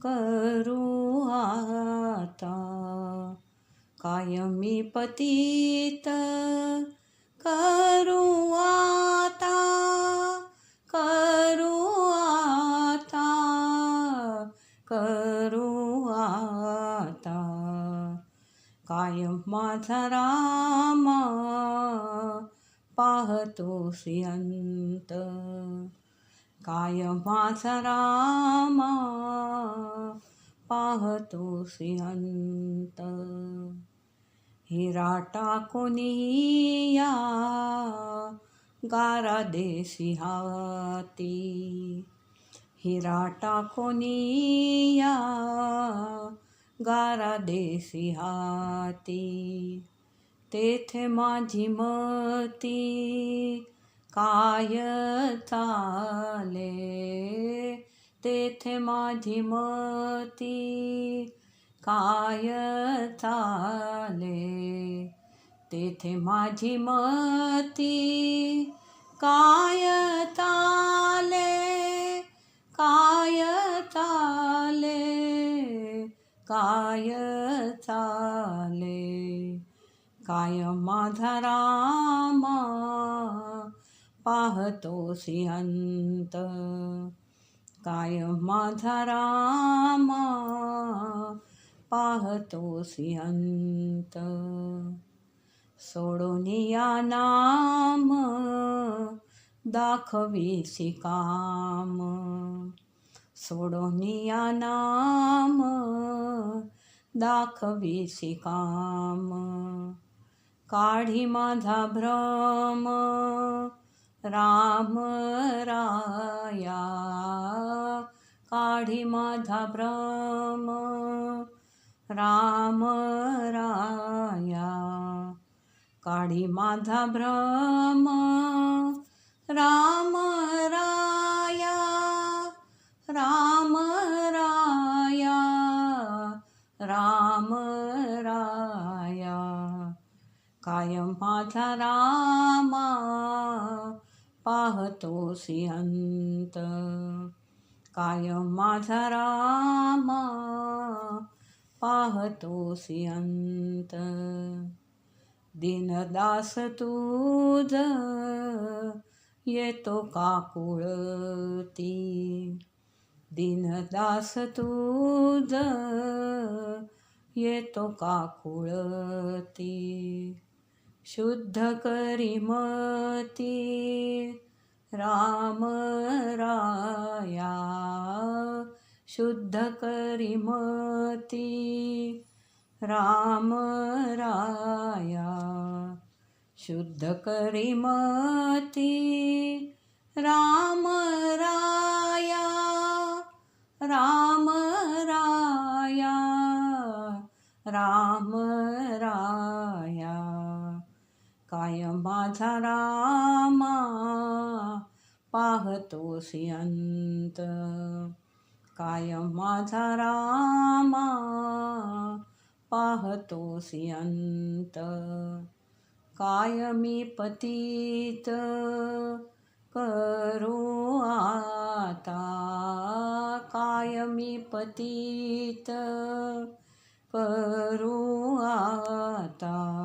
करू आता काय मी पतित करू आता करू आता करू आता काय माझा रामा पाहतोसी अंत काय माझा रामा पाहतो अंत हिरा कोणी या? गारा देशी हाती. हिरा टाकुनी या? गारा देशी हाती. तेथे माझी मती काय चाले तेथे माझी मती. काय चाले तेथे माझी मती. काय चाले काय चाले काय चाले काय माझा रामा पाहतो अंत काय माझा रामा पाहतो अंत सोडोनिया नाम दाखवी काम। सोडोनिया नाम दाखवी काम। काढी माझा भ्रम राम राया काढी माझा भ्रम राम राया काढी माझा भ्रम राम राया राम राया राम राया. कायम माझा रामा पाहतोसी अंत कायम माझा राम पाहतोसी अंत दिनदास तुझ येतो काकुळती। दिनदास तुझ येतो काकुळती। शुद्ध करी मती राम राया शुद्ध करी मती राम राया शुद्ध करी मती राम राया राम राया। राम माझा रामा पाहतोसी अंत. कायम माझा रामा पाहतोसी अंत. कायमी पतीत करू आता. काय मी करू आता.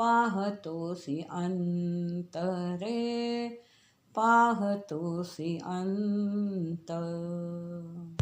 पाहतोसी अंतरे पाहतोसी अंत.